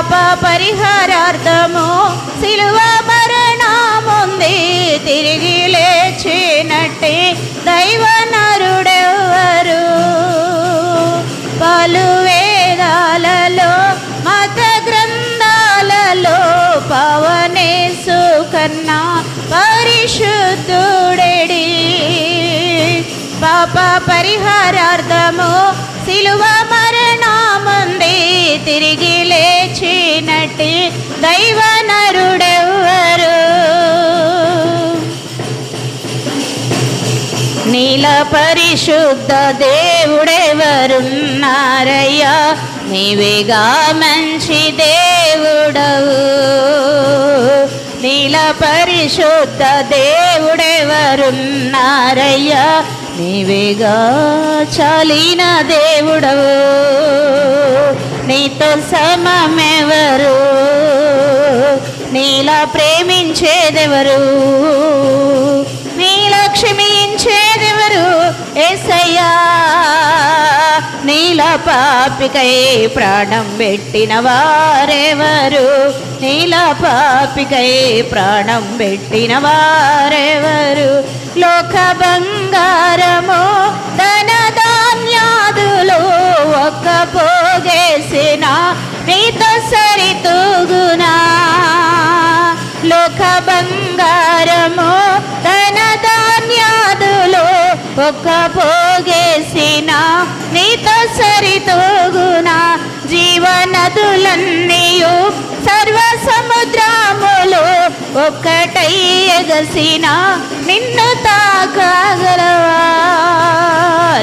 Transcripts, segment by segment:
పాప పరిహారార్థము సిలువ మరణముంది. తిరిగి లేచినట్టే దైవ నరుడెవరు పలు వేదాలలో మత గ్రంథాలలో పవనేసు కన్నా పరిశుద్ధుడెడి. పాప పరిహారార్థము సిలువ మరణముంది. తిరిగి దైవ నరుడెవ్వరు? నీల పరిశుద్ధ దేవుడెవరున్నారయ్యా? నీవేగా మంచి దేవుడవు. నీల పరిశుద్ధ దేవుడెవరున్నారయ్యా? నీవేగా చాలిన దేవుడవు. నీతో సమమే నీలా ప్రేమించేదెవరు? నీలా క్షమించేదెవరు? ఎసయ్యా నీల పాపికై ప్రాణం పెట్టిన వారెవరు? నీల పాపికై ప్రాణం పెట్టిన వారెవరు? లోకభంగ పోగేసిన నీతో సరితోగునా జీవనదులన్నీయు సర్వ సముద్రములు ఒక్కటై ఎగసిన నిన్ను తాకాగలవా?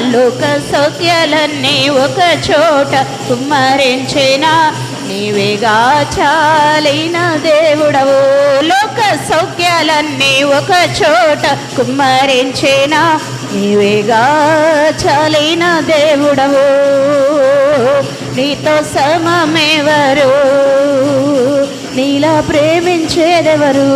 లోక సౌఖ్యాలన్నీ ఒక చోట కుమ్మరించిన నీవేగా చాలిన దేవుడవు. లోక సౌఖ్యాలన్నీ ఒక చోట కుమ్మరించిన నీవేగా చలిన దేవుడవు నీతో సమమెవరు నీలా ప్రేమించేదెవరు?